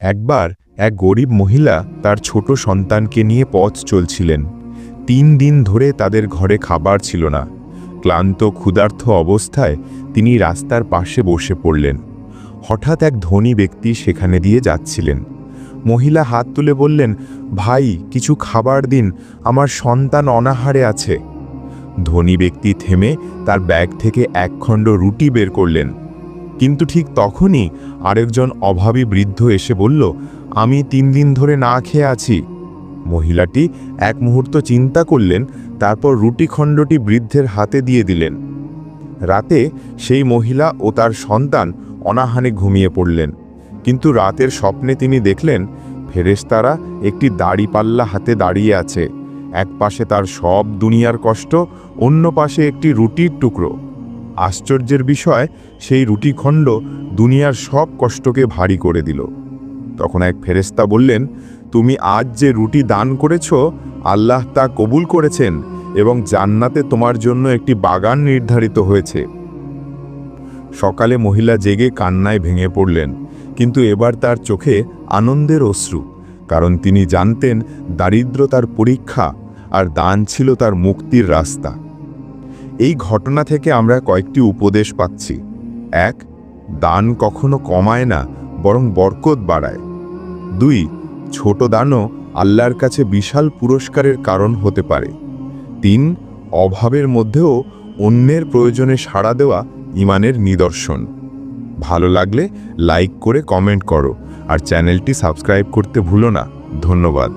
একবার এক গরিব মহিলা তার ছোট সন্তানকে নিয়ে পথ চলছিলেন। তিন দিন ধরে তাদের ঘরে খাবার ছিল না। ক্লান্ত ক্ষুধার্থ অবস্থায় তিনি রাস্তার পাশে বসে পড়লেন। হঠাৎ এক ধনী ব্যক্তি সেখানে দিয়ে যাচ্ছিলেন। মহিলা হাত তুলে বললেন, ভাই, কিছু খাবার দিন, আমার সন্তান অনাহারে আছে। ধনী ব্যক্তি থেমে তার ব্যাগ থেকে একখণ্ড রুটি বের করলেন। কিন্তু ঠিক তখনই আরেকজন অভাবী বৃদ্ধ এসে বলল, আমি তিন দিন ধরে না খেয়ে আছি। মহিলাটি এক মুহূর্ত চিন্তা করলেন, তারপর রুটি খণ্ডটি বৃদ্ধের হাতে দিয়ে দিলেন। রাতে সেই মহিলা ও তার সন্তান অনাহানে ঘুমিয়ে পড়লেন। কিন্তু রাতের স্বপ্নে তিনি দেখলেন, ফেরেশতারা একটি দাড়িপাল্লা হাতে দাঁড়িয়ে আছে। এক পাশে তার সব দুনিয়ার কষ্ট, অন্য পাশে একটি রুটির টুকরো। আশ্চর্যের বিষয়, সেই রুটিখণ্ড দুনিয়ার সব কষ্টকে ভারী করে দিল। তখন এক ফেরেস্তা বললেন, তুমি আজ যে রুটি দান করেছ, আল্লাহ তা কবুল করেছেন এবং জান্নাতে তোমার জন্য একটি বাগান নির্ধারিত হয়েছে। সকালে মহিলা জেগে কান্নায় ভেঙে পড়লেন, কিন্তু এবার তার চোখে আনন্দের অশ্রু, কারণ তিনি জানতেন দারিদ্র তার পরীক্ষা আর দান ছিল তার মুক্তির রাস্তা। এই ঘটনা থেকে আমরা কয়েকটি উপদেশ পাচ্ছি। এক, দান কখনো কমায় না, বরং বরকত বাড়ায়। দুই, ছোট দানও আল্লাহর কাছে বিশাল পুরস্কারের কারণ হতে পারে। তিন, অভাবের মধ্যেও অন্যের প্রয়োজনে সাড়া দেওয়া ইমানের নিদর্শন। ভালো লাগলে লাইক করে কমেন্ট করো, আর চ্যানেলটি সাবস্ক্রাইব করতে ভুলো না। ধন্যবাদ।